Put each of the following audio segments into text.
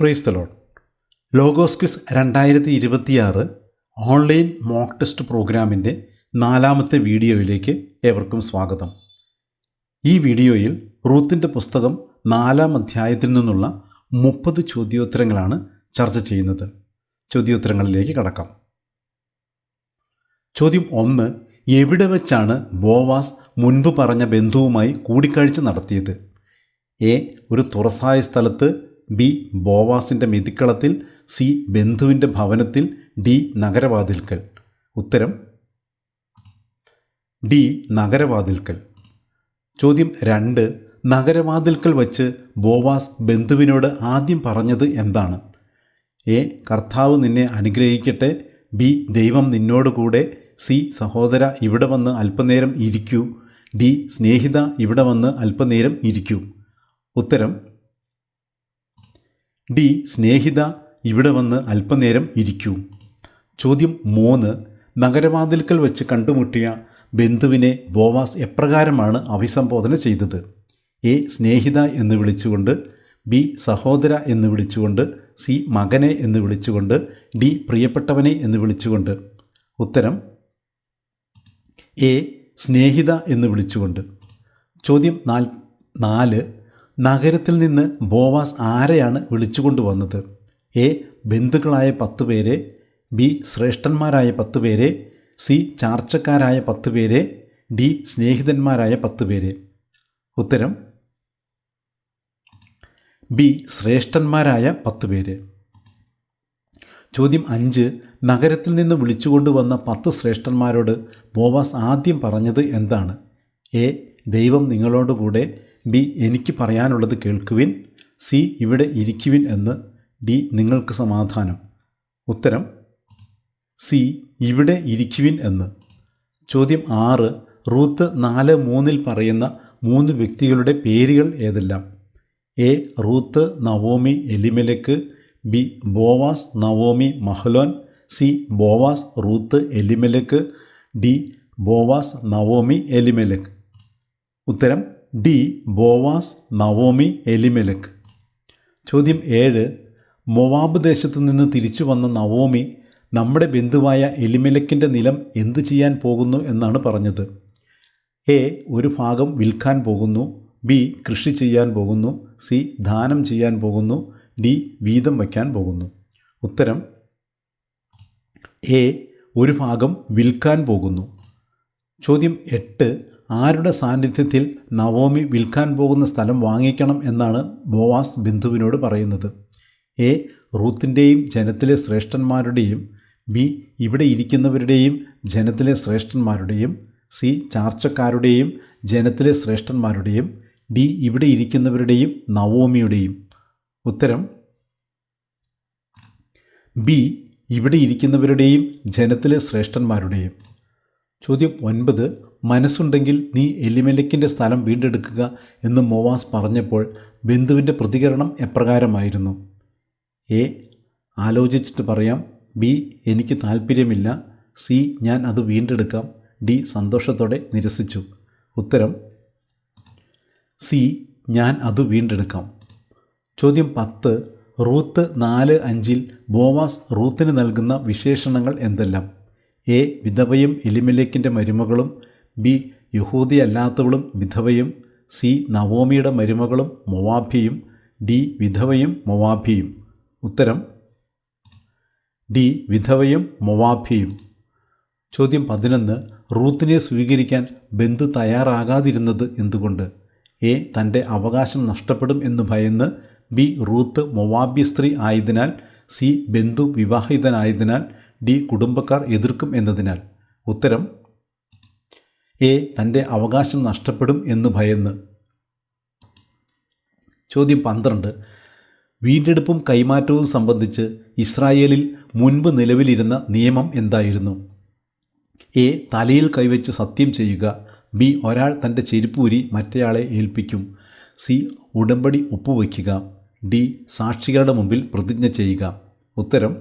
Price load logos quiz രണ്ടായിരത്തി ഇരുപത്തിയാറ് online mock test പ്രോഗ്രാമിന്റെ നാലാമത്തെ വീഡിയോയിലേക്ക് ഏവർക്കും സ്വാഗതം. ഈ വീഡിയോയിൽ റൂത്തിന്റെ പുസ്തകം നാലാം അധ്യായത്തിൽ നിന്നുള്ള മുപ്പത് ചോദ്യോത്തരങ്ങളാണ് ചർച്ച ചെയ്യുന്നത്. ചോദ്യോത്തരങ്ങളിലേക്ക് കടക്കാം. ചോദ്യം ഒന്ന് എവിടെ വെച്ചാണ് ബോവാസ് മുൻപ് പറഞ്ഞ ബന്ധുവുമായി കൂടിക്കാഴ്ച നടത്തിയത്? എ ഒരു തുറസായ സ്ഥലത്ത് ബി ബോവാസിന്റെ മെതിക്കളത്തിൽ സി ബന്ധുവിന്റെ ഭവനത്തിൽ ഡി നഗരവാതിൽക്കൽ. ഉത്തരം ഡി നഗരവാതിൽക്കൽ. ചോദ്യം രണ്ട് നഗരവാതിൽക്കൽ വച്ച് ബോവാസ് ബന്ധുവിനോട് ആദ്യം പറഞ്ഞത് എന്താണ്? എ കർത്താവ് നിന്നെ അനുഗ്രഹിക്കട്ടെ. ബി ദൈവം നിന്നോട് കൂടെ. സി സഹോദര ഇവിടെ വന്ന് അല്പനേരം ഇരിക്കൂ. ഡി സ്നേഹിത ഇവിടെ വന്ന് അല്പനേരം ഇരിക്കൂ. ഉത്തരം ഡി സ്നേഹിത ഇവിടെ വന്ന് അല്പനേരം ഇരിക്കൂ. ചോദ്യം മൂന്ന്. നഗരവാതിൽക്കൽ വെച്ച് കണ്ടുമുട്ടിയ ബന്ധുവിനെ ബോവാസ് എപ്രകാരമാണ് അഭിസംബോധന ചെയ്തത്? എ സ്നേഹിത എന്ന് വിളിച്ചുകൊണ്ട് ബി സഹോദര എന്ന് വിളിച്ചുകൊണ്ട് സി മകനെ എന്ന് വിളിച്ചുകൊണ്ട് ഡി പ്രിയപ്പെട്ടവനെ എന്ന് വിളിച്ചുകൊണ്ട്. ഉത്തരം എ സ്നേഹിത എന്ന് വിളിച്ചുകൊണ്ട്. ചോദ്യം നാൽ നാല്. നഗരത്തിൽ നിന്ന് ബോവാസ് ആരെയാണ് വിളിച്ചുകൊണ്ടുവന്നത്? എ. ബന്ധുക്കളായ പത്ത് പേരെ. ബി. ശ്രേഷ്ഠന്മാരായ പത്ത് പേരെ. സി. ചാർച്ചക്കാരായ പത്ത് പേരെ. ഡി. സ്നേഹിതന്മാരായ പത്ത് പേരെ. ഉത്തരം. ബി. ശ്രേഷ്ഠന്മാരായ പത്ത് പേര്. ചോദ്യം അഞ്ച്. നഗരത്തിൽ നിന്ന് വിളിച്ചുകൊണ്ടുവന്ന പത്ത് ശ്രേഷ്ഠന്മാരോട് ബോവാസ് ആദ്യം പറഞ്ഞത് എന്താണ്? എ. ദൈവം നിങ്ങളോടുകൂടെ ബി എനിക്ക് പറയാനുള്ളത് കേൾക്കുവിൻ സി ഇവിടെ ഇരിക്കുവിൻ എന്ന് ഡി നിങ്ങൾക്ക് സമാധാനം. ഉത്തരം സി ഇവിടെ ഇരിക്കുവിൻ എന്ന്. ചോദ്യം ആറ് റൂത്ത് നാല് മൂന്നിൽ പറയുന്ന മൂന്ന് വ്യക്തികളുടെ പേരുകൾ ഏതെല്ലാം? A Ruth Naomi Elimelech B Boaz Naomi Mahlon C Boaz Ruth Elimelech D Boaz Naomi Elimelech. ഉത്തരം ഡി ബോവാസ് നവോമി എലിമെലക്. ചോദ്യം ഏഴ്. മൊവാബ് ദേശത്തു നിന്ന് തിരിച്ചു വന്ന നവോമി നമ്മുടെ ബന്ധുവായ എലിമെലക്കിന്റെ നിലം എന്തു ചെയ്യാൻ പോകുന്നു എന്നാണ് പറഞ്ഞത്. എ. ഒരു ഭാഗം വിൽക്കാൻ പോകുന്നു. ബി. കൃഷി ചെയ്യാൻ പോകുന്നു. സി. ദാനം ചെയ്യാൻ പോകുന്നു. ഡി. വീതം വയ്ക്കാൻ പോകുന്നു. ഉത്തരം എ. ഒരു ഭാഗം വിൽക്കാൻ പോകുന്നു. ചോദ്യം എട്ട്. ആരുടെ സാന്നിധ്യത്തിൽ നവോമി വിൽക്കാൻ പോകുന്ന സ്ഥലം വാങ്ങിക്കണം എന്നാണ് ബോവാസ് ബിന്ദുവിനോട് പറയുന്നത്. എ. റൂത്തിന്റെയും ജനത്തിലെ ശ്രേഷ്ഠന്മാരുടെയും ബി. ഇവിടെ ഇരിക്കുന്നവരുടെയും ജനത്തിലെ ശ്രേഷ്ഠന്മാരുടെയും സി. ചാർച്ചക്കാരുടെയും ജനത്തിലെ ശ്രേഷ്ഠന്മാരുടെയും ഡി. ഇവിടെ ഇരിക്കുന്നവരുടെയും നവോമിയുടെയും. ഉത്തരം ബി. ഇവിടെ ഇരിക്കുന്നവരുടെയും ജനത്തിലെ ശ്രേഷ്ഠന്മാരുടെയും. ചോദ്യം ഒൻപത് മനസ്സുണ്ടെങ്കിൽ നീ എലിമെലക്കിന്റെ സ്ഥലം വീണ്ടെടുക്കുക എന്ന് മോവാസ് പറഞ്ഞപ്പോൾ ബന്ധുവിന്റെ പ്രതികരണം എപ്രകാരമായിരുന്നു. എ ആലോചിച്ചിട്ട് പറയാം. ബി എനിക്ക് താല്പര്യമില്ല സി ഞാൻ അത് വീണ്ടെടുക്കാം. ഡി സന്തോഷത്തോടെ നിരസിച്ചു. ഉത്തരം സി ഞാൻ അത് വീണ്ടെടുക്കാം. ചോദ്യം പത്ത് റൂത്ത് നാല് അഞ്ചിൽ ബോവാസ് റൂത്തിന് നൽകുന്ന വിശേഷണങ്ങൾ എന്തെല്ലാം? എ വിധവയും എലിമലേക്കിന്റെ മരുമകളും. ബി യഹൂദിയല്ലാത്തവളും വിധവയും സി നവോമിയുടെ മരുമകളും മൊവാഭിയും ഡി വിധവയും മൊവാഭിയും ഉത്തരം ഡി വിധവയും മൊവാഭിയും ചോദ്യം പതിനൊന്ന് റൂത്തിനെ സ്വീകരിക്കാൻ ബന്ധു തയ്യാറാകാതിരുന്നത് എന്തുകൊണ്ട്? എ തന്റെ അവകാശം നഷ്ടപ്പെടും എന്ന് ഭയന്ന്. ബി റൂത്ത് മൊവാബി സ്ത്രീ ആയതിനാൽ. സി ബന്ധു വിവാഹിതനായതിനാൽ. ഡി കുടുംബക്കാർ എതിർക്കും എന്നതിനാൽ. ഉത്തരം എ തന്റെ അവകാശം നഷ്ടപ്പെടും എന്ന് ഭയന്ന്. ചോദ്യം പന്ത്രണ്ട്. വീണ്ടെടുപ്പും കൈമാറ്റവും സംബന്ധിച്ച് ഇസ്രായേലിൽ മുൻപ് നിലവിലിരുന്ന നിയമം എന്തായിരുന്നു? എ. തലയിൽ കൈവച്ച് സത്യം ചെയ്യുക. ബി. ഒരാൾ തന്റെ ചെരുപ്പൂരി മറ്റേയാളെ ഏൽപ്പിക്കും. സി. ഉടമ്പടി ഒപ്പുവയ്ക്കുക. ഡി. സാക്ഷികളുടെ മുമ്പിൽ പ്രതിജ്ഞ ചെയ്യുക. ഉത്തരം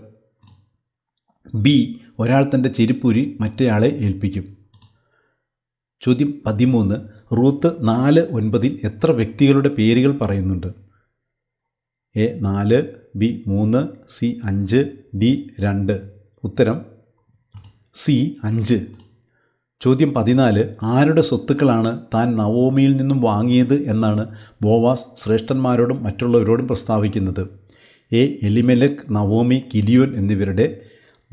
ബി. ഒരാൾ തന്റെ ചെരുപ്പൂരി മറ്റേയാളെ ഏൽപ്പിക്കും. ചോദ്യം പതിമൂന്ന്. റൂത്ത് നാല് ഒൻപതിൽ എത്ര വ്യക്തികളുടെ പേരുകൾ പറയുന്നുണ്ട്? എ നാല് ബി മൂന്ന് സി അഞ്ച് ഡി രണ്ട്. ഉത്തരം സി അഞ്ച്. ചോദ്യം പതിനാല്. ആരുടെ സ്വത്തുക്കളാണ് താൻ നവോമിയിൽ നിന്നും വാങ്ങിയത് എന്നാണ് ബോവാസ് ശ്രേഷ്ഠന്മാരോടും മറ്റുള്ളവരോടും പ്രസ്താവിക്കുന്നത്. എ എലിമെലക് നവോമി കിലിയോൻ എന്നിവരുടെ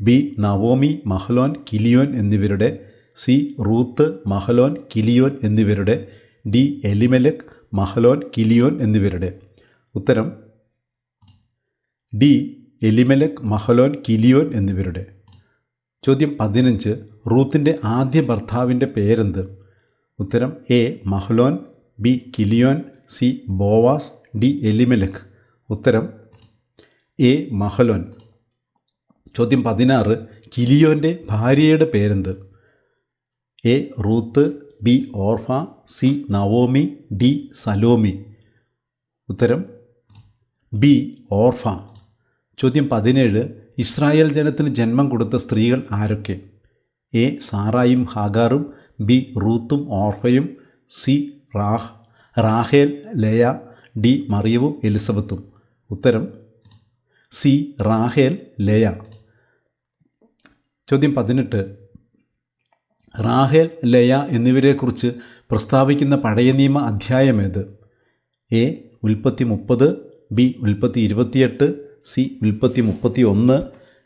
ബി നവോമി മഹലോൻ കിലിയോൻ എന്നിവരുടെ സി. റൂത്ത് മഹലോൻ കിലിയോൻ എന്നിവരുടെ ഡി. എലിമെലക് മഹലോൻ കിലിയോൻ എന്നിവരുടെ. ഉത്തരം ഡി. എലിമെലക് മഹലോൻ കിലിയോൻ എന്നിവരുടെ. ചോദ്യം പതിനഞ്ച്. റൂത്തിന്റെ ആദ്യ ഭർത്താവിന്റെ പേരെന്ത്? ഉത്തരം A. Mahlon B. Chilion C. Boaz D. Elimelech. ഉത്തരം എ. മഹലോൻ. ചോദ്യം പതിനാറ്. കിലിയോന്റെ ഭാര്യയുടെ പേരെന്ത്? A Ruth B Orpah C Naomi D Salome. ഉത്തരം ബി ഓർഫ. ചോദ്യം പതിനേഴ് ഇസ്രായേൽ ജനത്തിന് ജന്മം കൊടുത്ത സ്ത്രീകൾ ആരൊക്കെ? എ സാറായും ഹാഗാറും ബി റൂത്തും ഓർഫയും സി റാഹ് റാഹേൽ ലയ ഡി മറിയവും എലിസബത്തും. ഉത്തരം സി റാഹേൽ ലയ. ചോദ്യം പതിനെട്ട് റാഹേൽ ലയ എന്നിവരെക്കുറിച്ച് പ്രസ്താവിക്കുന്ന പഴയ നിയമ അധ്യായമേത് എ ഉൽപ്പത്തി മുപ്പത് ബി ഉൽപ്പത്തി ഇരുപത്തിയെട്ട് സി ഉൽപ്പത്തി മുപ്പത്തി ഒന്ന്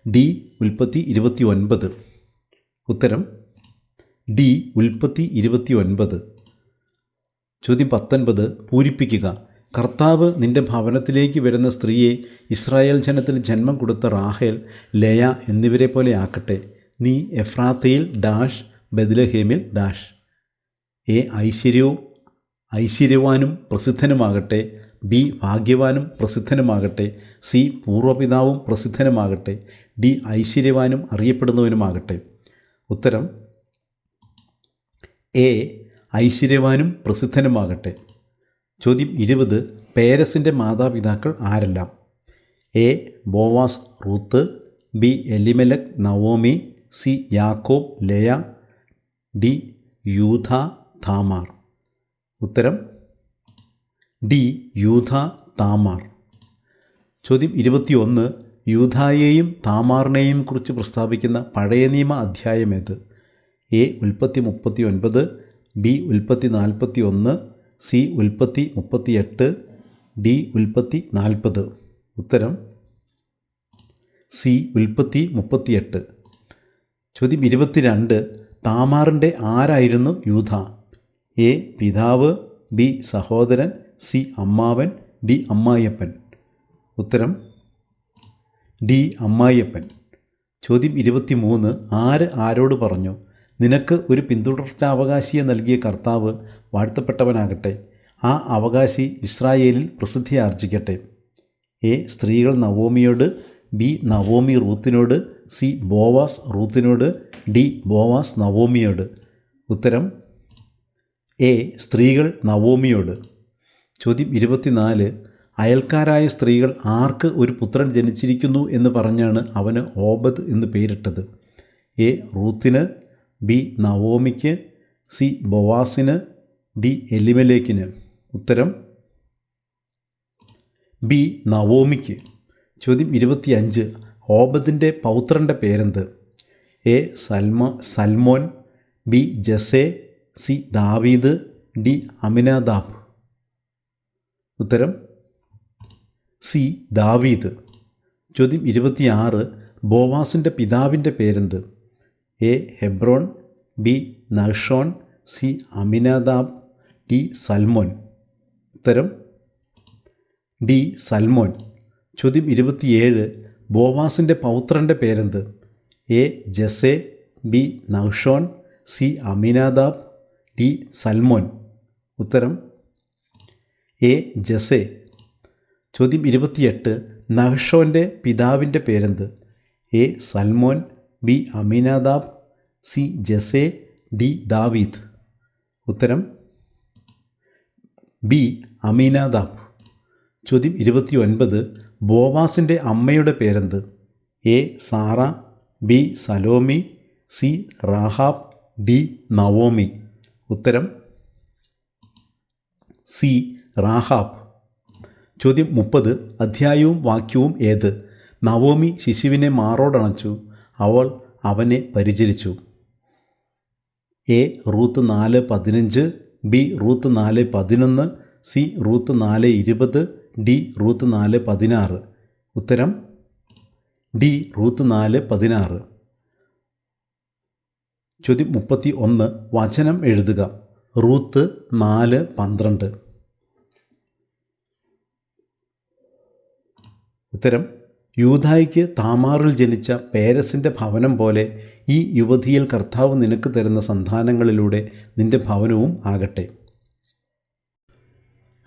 ഡി ഉൽപ്പത്തി ഇരുപത്തി ഒൻപത് ഉത്തരം ഡി ഉൽപ്പത്തി ഇരുപത്തി ഒൻപത് ചോദ്യം പത്തൊൻപത് പൂരിപ്പിക്കുക. കർത്താവ് നിന്റെ ഭവനത്തിലേക്ക് വരുന്ന സ്ത്രീയെ ഇസ്രായേൽ ജനത്തിൽ ജന്മം കൊടുത്ത റാഹേൽ ലയ എന്നിവരെ പോലെ ആക്കട്ടെ. നീ എഫ്രാത്തയിൽ ഡാഷ് ബദ്ലഹേമിൽ ഡാഷ് എ ഐശ്വര്യവും ഐശ്വര്യവാനും പ്രസിദ്ധനുമാകട്ടെ. ബി ഭാഗ്യവാനും പ്രസിദ്ധനുമാകട്ടെ. സി പൂർവപിതാവും പ്രസിദ്ധനുമാകട്ടെ. ഡി ഐശ്വര്യവാനും അറിയപ്പെടുന്നവനുമാകട്ടെ. ഉത്തരം എ ഐശ്വര്യവാനും പ്രസിദ്ധനുമാകട്ടെ. ചോദ്യം ഇരുപത് പേരസിന്റെ മാതാപിതാക്കൾ ആരെല്ലാം? A Boaz Ruth. B Elimelech Naomi. C Jacob Leah. D Judah Tamar. ഉത്തരം ഡി യൂഥ താമാർ. ചോദ്യം ഇരുപത്തിയൊന്ന് യൂഥായെയും താമാറിനെയും കുറിച്ച് പ്രസ്താവിക്കുന്ന പഴയ നിയമ അധ്യായമേത് എ ഉൽപ്പത്തി മുപ്പത്തി ഒൻപത് ബി ഉൽപ്പത്തി നാൽപ്പത്തി ഒന്ന് സി ഉൽപ്പത്തി മുപ്പത്തിയെട്ട് ഡി ഉൽപ്പത്തി നാൽപ്പത്. ഉത്തരം സി ഉൽപ്പത്തി മുപ്പത്തിയെട്ട്. ചോദ്യം ഇരുപത്തിരണ്ട് താമാറിന്റെ ആരായിരുന്നു യൂഥ എ. പിതാവ് ബി. സഹോദരൻ സി. അമ്മാവൻ ഡി. അമ്മായിയപ്പൻ. ഉത്തരം ഡി. അമ്മായിയപ്പൻ. ചോദ്യം ഇരുപത്തി മൂന്ന് ആര് ആരോട് പറഞ്ഞു നിനക്ക് ഒരു പിന്തുടർച്ചാവകാശിയെ നൽകിയ കർത്താവ് വാഴ്ത്തപ്പെട്ടവനാകട്ടെ. ആ അവകാശി ഇസ്രായേലിൽ പ്രസിദ്ധിയാർജിക്കട്ടെ. എ. സ്ത്രീകൾ നവോമിയോട് ബി. നവോമി റൂത്തിനോട് സി ബോവാസ് റൂത്തിനോട് ഡി ബോവാസ് നവോമിയോട്. ഉത്തരം എ സ്ത്രീകൾ നവോമിയോട്. ചോദ്യം ഇരുപത്തിനാല് അയൽക്കാരായ സ്ത്രീകൾ ആർക്ക് ഒരു പുത്രൻ ജനിച്ചിരിക്കുന്നു എന്ന് പറഞ്ഞാണ് അവന് ഓബദ് എന്ന് പേരിട്ടത്. എ റൂത്തിന് ബി നവോമിക്ക് സി ബൊവാസിന് ഡി എലിമലേക്കിന്. ഉത്തരം ബി നവോമിക്ക്. ചോദ്യം ഇരുപത്തിയഞ്ച് ഓബദിന്റെ പൗത്രന്റെ പേരെന്ത്? എ. സൽമ സൽമോൻ ബി. Jesse C. ദാവീദ് ഡി. അമിനാദാബ്. ഉത്തരം? സി. ദാവീദ്. ചോദ്യം ഇരുപത്തിയാറ്. ബോവാസിന്റെ പിതാവിന്റെ പേരെന്ത്? A. Hebron B. Nahshon C. Amminadab D. Salmon. ഉത്തരം? ഡി. സൽമോൻ. ചോദ്യം ഇരുപത്തിയേഴ്. ബോവാസിന്റെ പൗത്രന്റെ പേരെന്ത്? A. Jesse B. Nahshon C. Amminadab D. Salmon. ഉത്തരം എ. ജസെ. ചോദ്യം ഇരുപത്തിയെട്ട്. നഹ്ഷോന്റെ പിതാവിന്റെ പേരെന്ത്? A. Salmon B. Amminadab C. Jesse D. ദാവീദ്. ഉത്തരം ബി. അമീനാദാബ്. ചോദ്യം ഇരുപത്തി ഒൻപത് ബോവാസിന്റെ അമ്മയുടെ പേരെന്ത്? A. Sarah B. Salome C. Rahab D. Naomi. ഉത്തരം സി. റാഹാബ്. ചോദ്യം മുപ്പത്. അധ്യായവും വാക്യവും ഏത്? നവോമി ശിശുവിനെ മാറോടണച്ചു. അവൾ അവനെ പരിചരിച്ചു. എ. റൂത്ത് നാല് പതിനഞ്ച് ബി. റൂത്ത് നാല് പതിനൊന്ന് സി. റൂത്ത് നാല് ഇരുപത് ഡി റൂത്ത് നാല് പതിനാറ്. ഉത്തരം ഡി റൂത്ത് നാല് പതിനാറ്. ചോദ്യം മുപ്പത്തി ഒന്ന് വചനം എഴുതുക. റൂത്ത് നാല് പന്ത്രണ്ട്. ഉത്തരം യൂതായിക്ക് താമാറിൽ ജനിച്ച പേരസിന്റെ ഭവനം പോലെ ഈ യുവതിയിൽ കർത്താവ് നിനക്ക് തരുന്ന സന്താനങ്ങളിലൂടെ നിന്റെ ഭവനവും ആകട്ടെ.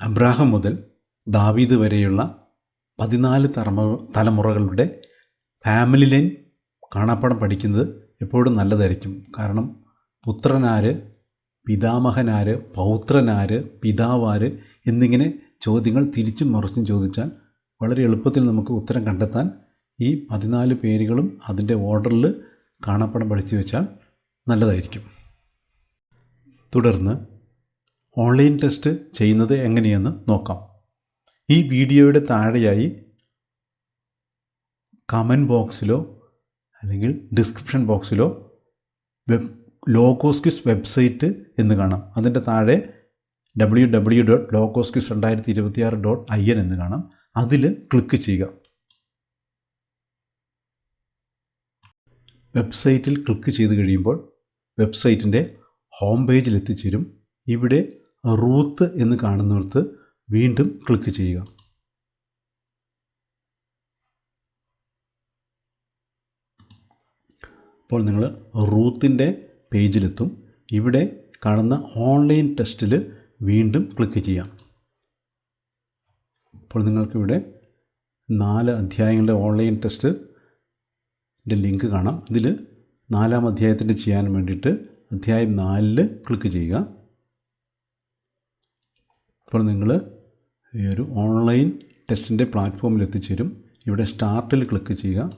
അബ്രാഹം മുതൽ ദാവീദ് വരെയുള്ള പതിനാല് തലമു തലമുറകളുടെ ഫാമിലി ലൈൻ കാണാപ്പാടം പഠിക്കുന്നത് എപ്പോഴും നല്ലതായിരിക്കും. കാരണം പുത്രനാര് പിതാമഹനാര് പൗത്രനാര് പിതാവാര് എന്നിങ്ങനെ ചോദ്യങ്ങൾ തിരിച്ചും മറിച്ചും ചോദിച്ചാൽ വളരെ എളുപ്പത്തിൽ നമുക്ക് ഉത്തരം കണ്ടെത്താൻ ഈ പതിനാല് പേരുകളും അതിന്റെ ഓർഡറിൽ കാണാപ്പാടം പഠിച്ചു വെച്ചാൽ നല്ലതായിരിക്കും. തുടർന്ന് ഓൺലൈൻ ടെസ്റ്റ് ചെയ്യുന്നത് എങ്ങനെയെന്ന് നോക്കാം. ഈ വീഡിയോയുടെ താഴെയായി കമന്റ് ബോക്സിലോ അല്ലെങ്കിൽ ഡിസ്ക്രിപ്ഷൻ ബോക്സിലോ വെബ് ലോഗോസ്ക്വിസ് വെബ്സൈറ്റ് എന്ന് കാണാം. അതിന്റെ താഴെ ഡബ്ല്യു ഡബ്ല്യു ഡോട്ട് ലോഗോസ്ക്വിസ് രണ്ടായിരത്തി ഇരുപത്തിയാറ് ഡോട്ട് ഐ എൻ എന്ന് കാണാം. അതിൽ ക്ലിക്ക് ചെയ്യുക. വെബ്സൈറ്റിൽ ക്ലിക്ക് ചെയ്ത് കഴിയുമ്പോൾ വെബ്സൈറ്റിന്റെ ഹോം പേജിൽ എത്തിച്ചേരും. ഇവിടെ റൂത്ത് എന്ന് കാണുന്നിടത്ത് വീണ്ടും ക്ലിക്ക് ചെയ്യുക. അപ്പോൾ നിങ്ങൾ റൂത്തിന്റെ പേജിലെത്തും. ഇവിടെ കാണുന്ന ഓൺലൈൻ ടെസ്റ്റിൽ വീണ്ടും ക്ലിക്ക് ചെയ്യാം. അപ്പോൾ നിങ്ങൾക്കിവിടെ നാല് അധ്യായങ്ങളുടെ ഓൺലൈൻ ടെസ്റ്റിന്റെ ലിങ്ക് കാണാം. ഇതിൽ നാലാം അധ്യായത്തിന്റെ ചെയ്യാൻ വേണ്ടിയിട്ട് അധ്യായം നാലിൽ ക്ലിക്ക് ചെയ്യുക. അപ്പോൾ നിങ്ങൾ ഈ ഒരു ഓൺലൈൻ ടെസ്റ്റിന്റെ പ്ലാറ്റ്ഫോമിൽ എത്തിച്ചേരും. ഇവിടെ സ്റ്റാർട്ടിൽ ക്ലിക്ക് ചെയ്യുക.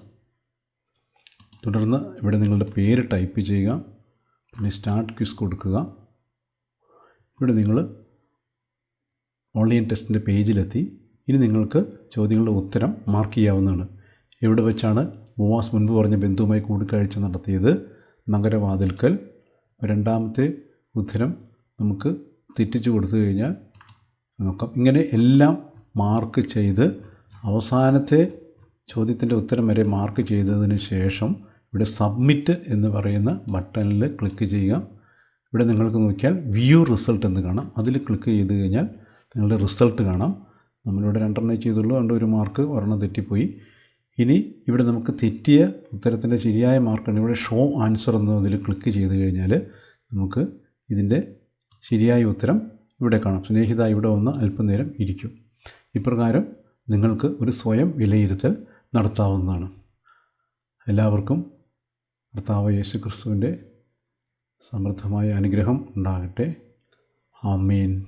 തുടർന്ന് ഇവിടെ നിങ്ങളുടെ പേര് ടൈപ്പ് ചെയ്യുക. പിന്നെ സ്റ്റാർട്ട് ക്വിസ് കൊടുക്കുക. ഇവിടെ നിങ്ങൾ ഓൺലൈൻ ടെസ്റ്റിന്റെ പേജിലെത്തി ഇനി നിങ്ങൾക്ക് ചോദ്യങ്ങളുടെ ഉത്തരം മാർക്ക് ചെയ്യാവുന്നതാണ്. എവിടെ വെച്ചാണ് മൂവാസ് മുൻപ് പറഞ്ഞ ബന്ധുവുമായി കൂടിക്കാഴ്ച നടത്തിയത്? നഗരവാതിൽക്കൽ. രണ്ടാമത്തെ ഉത്തരം നമുക്ക് തെറ്റിച്ചു കൊടുത്തു കഴിഞ്ഞാൽ നോക്കാം. ഇങ്ങനെ എല്ലാം മാർക്ക് ചെയ്ത് അവസാനത്തെ ചോദ്യത്തിന്റെ ഉത്തരം വരെ മാർക്ക് ചെയ്തതിന് ശേഷം ഇവിടെ സബ്മിറ്റ് എന്ന് പറയുന്ന ബട്ടണിൽ ക്ലിക്ക് ചെയ്യുക. ഇവിടെ നിങ്ങൾക്ക് നോക്കിയാൽ വ്യൂ റിസൾട്ട് എന്ന് കാണാം. അതിൽ ക്ലിക്ക് ചെയ്ത് കഴിഞ്ഞാൽ നിങ്ങളുടെ റിസൾട്ട് കാണാം. നമ്മളിവിടെ രണ്ടെണ്ണേ ചെയ്തുള്ളൂ. അതുകൊണ്ട് ഒരു മാർക്ക് ഒരെണ്ണം തെറ്റിപ്പോയി. ഇനി ഇവിടെ നമുക്ക് തെറ്റിയ ഉത്തരത്തിന്റെ ശരിയായ മാർക്കാണ്. ഇവിടെ ഷോ ആൻസർ എന്നതിൽ ക്ലിക്ക് ചെയ്ത് കഴിഞ്ഞാൽ നമുക്ക് ഇതിന്റെ ശരിയായ ഉത്തരം ഇവിടെ കാണാം. സ്നേഹിത ഇവിടെ വന്ന് അല്പനേരം ഇരിക്കും. ഇപ്രകാരം നിങ്ങൾക്ക് ഒരു സ്വയം വിലയിരുത്തൽ നടത്താവുന്നതാണ്. എല്ലാവർക്കും കർത്താവ് യേശു ക്രിസ്തുവിന്റെ സമൃദ്ധമായ അനുഗ്രഹം ഉണ്ടാകട്ടെ. ആമീൻ.